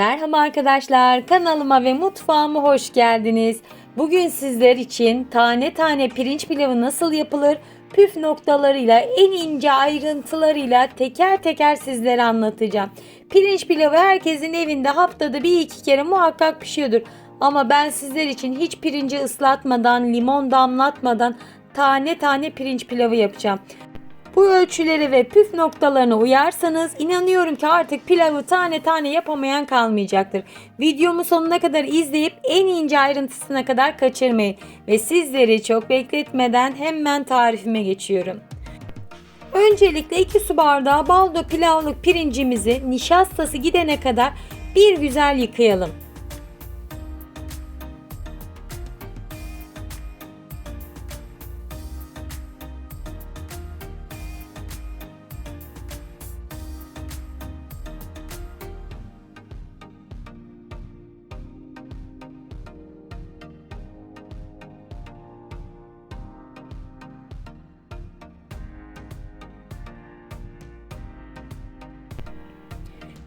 Merhaba arkadaşlar, kanalıma ve mutfağıma hoş geldiniz. Bugün sizler için tane tane pirinç pilavı nasıl yapılır, püf noktalarıyla, en ince ayrıntılarıyla teker teker sizlere anlatacağım. Pirinç pilavı herkesin evinde haftada bir iki kere muhakkak pişiyordur. Ama ben sizler için hiç pirinci ıslatmadan, limon damlatmadan tane tane pirinç pilavı yapacağım. Bu ölçüleri ve püf noktalarına uyarsanız inanıyorum ki artık pilavı tane tane yapamayan kalmayacaktır. Videomu sonuna kadar izleyip en ince ayrıntısına kadar kaçırmayın. Ve sizleri çok bekletmeden hemen tarifime geçiyorum. Öncelikle 2 su bardağı baldo pilavlık pirincimizi nişastası gidene kadar bir güzel yıkayalım.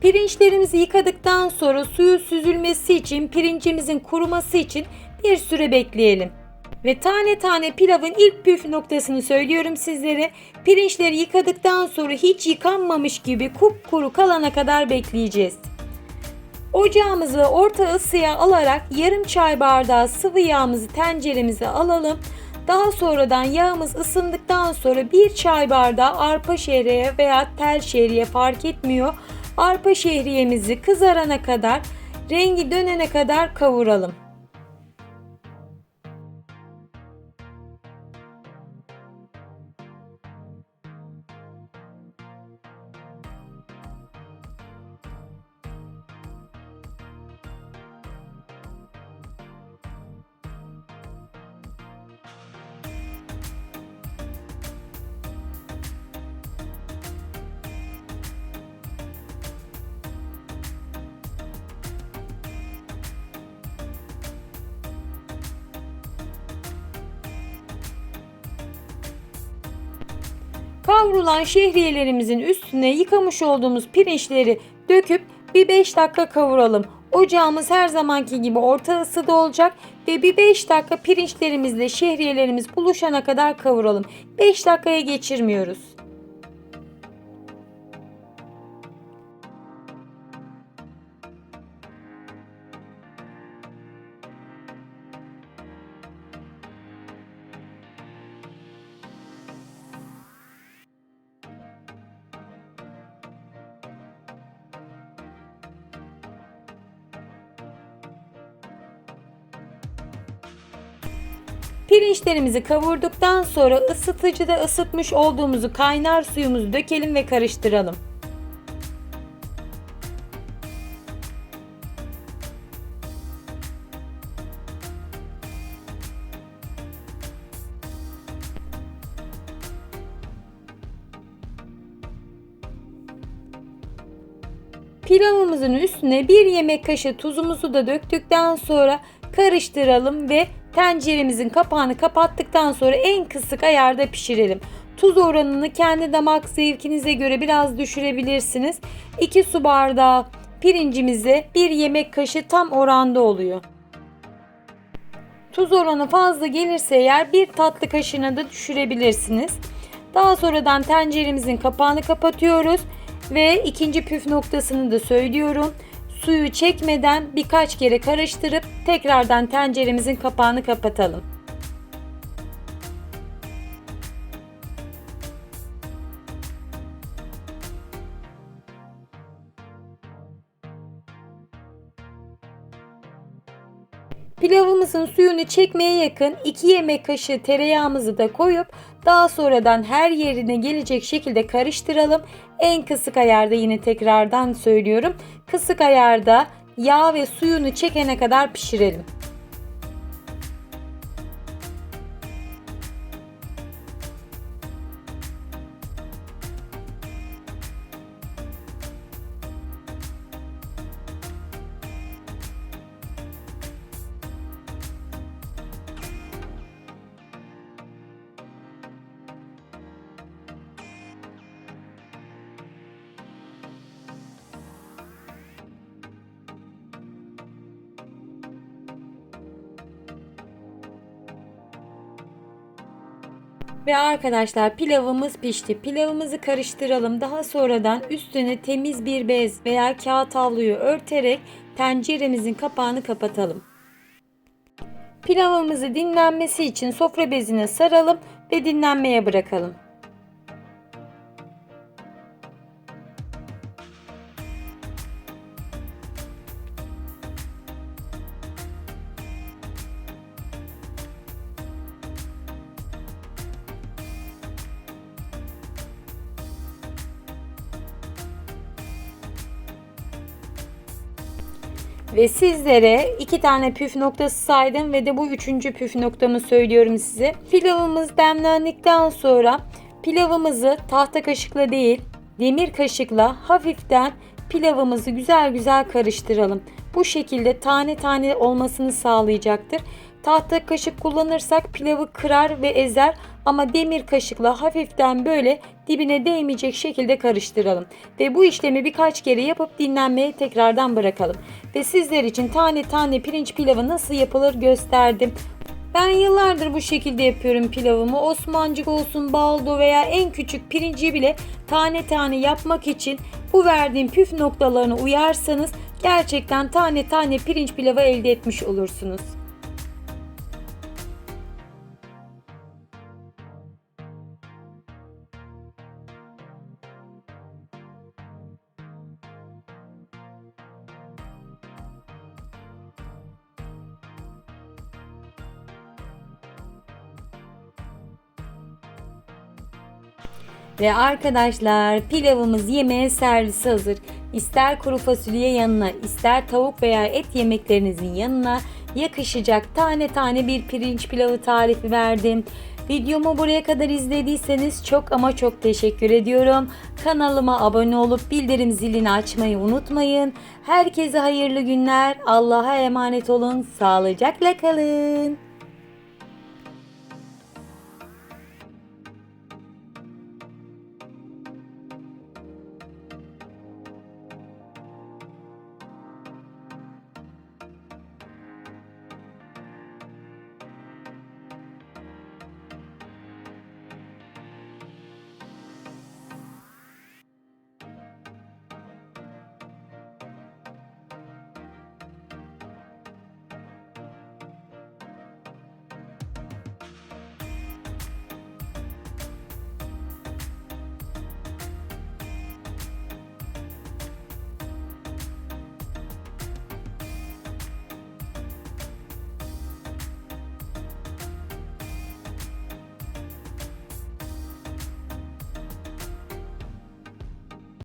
Pirinçlerimizi yıkadıktan sonra suyu süzülmesi için pirincimizin kuruması için bir süre bekleyelim. Ve tane tane pilavın ilk püf noktasını söylüyorum sizlere. Pirinçleri yıkadıktan sonra hiç yıkanmamış gibi kupkuru kalana kadar bekleyeceğiz. Ocağımızı orta ısıya alarak yarım çay bardağı sıvı yağımızı tenceremize alalım. Daha sonradan yağımız ısındıktan sonra bir çay bardağı arpa şehriye veya tel şehriye fark etmiyor. Arpa şehriyemizi kızarana kadar, rengi dönene kadar kavuralım. Kavrulan şehriyelerimizin üstüne yıkamış olduğumuz pirinçleri döküp bir 5 dakika kavuralım. Ocağımız her zamanki gibi orta ısıda olacak ve bir 5 dakika pirinçlerimizle şehriyelerimiz buluşana kadar kavuralım. 5 dakikaya geçirmiyoruz. Pirinçlerimizi kavurduktan sonra ısıtıcıda ısıtmış olduğumuzu kaynar suyumuzu dökelim ve karıştıralım. Pilavımızın üstüne bir yemek kaşığı tuzumuzu da döktükten sonra karıştıralım ve tenceremizin kapağını kapattıktan sonra en kısık ayarda pişirelim. Tuz oranını kendi damak zevkinize göre biraz düşürebilirsiniz. 2 su bardağı pirincimize 1 yemek kaşığı tam oranda oluyor. Tuz oranı fazla gelirse eğer bir tatlı kaşığına da düşürebilirsiniz. Daha sonradan tenceremizin kapağını kapatıyoruz ve ikinci püf noktasını da söylüyorum. Suyu çekmeden birkaç kere karıştırıp tekrardan tenceremizin kapağını kapatalım. Pilavımızın suyunu çekmeye yakın 2 yemek kaşığı tereyağımızı da koyup daha sonradan her yerine gelecek şekilde karıştıralım. En kısık ayarda yine tekrardan söylüyorum. Kısık ayarda yağ ve suyunu çekene kadar pişirelim. Ve arkadaşlar pilavımız pişti. Pilavımızı karıştıralım. Daha sonradan üstüne temiz bir bez veya kağıt havluyu örterek tenceremizin kapağını kapatalım. Pilavımızı dinlenmesi için sofra bezine saralım ve dinlenmeye bırakalım. Ve sizlere iki tane püf noktası saydım ve de bu üçüncü püf noktamı söylüyorum size. Pilavımız demlendikten sonra pilavımızı tahta kaşıkla değil demir kaşıkla hafiften pilavımızı güzel güzel karıştıralım. Bu şekilde tane tane olmasını sağlayacaktır. Tahta kaşık kullanırsak pilavı kırar ve ezer ama demir kaşıkla hafiften böyle dibine değmeyecek şekilde karıştıralım. Ve bu işlemi birkaç kere yapıp dinlenmeye tekrardan bırakalım. Ve sizler için tane tane pirinç pilavı nasıl yapılır gösterdim. Ben yıllardır bu şekilde yapıyorum pilavımı. Osmancık olsun, baldo veya en küçük pirinci bile tane tane yapmak için bu verdiğim püf noktalarına uyarsanız gerçekten tane tane pirinç pilavı elde etmiş olursunuz. Ve arkadaşlar pilavımız yemeğe servisi hazır. İster kuru fasulye yanına, ister tavuk veya et yemeklerinizin yanına yakışacak tane tane bir pirinç pilavı tarifi verdim. Videomu buraya kadar izlediyseniz çok ama çok teşekkür ediyorum. Kanalıma abone olup bildirim zilini açmayı unutmayın. Herkese hayırlı günler. Allah'a emanet olun. Sağlıcakla kalın.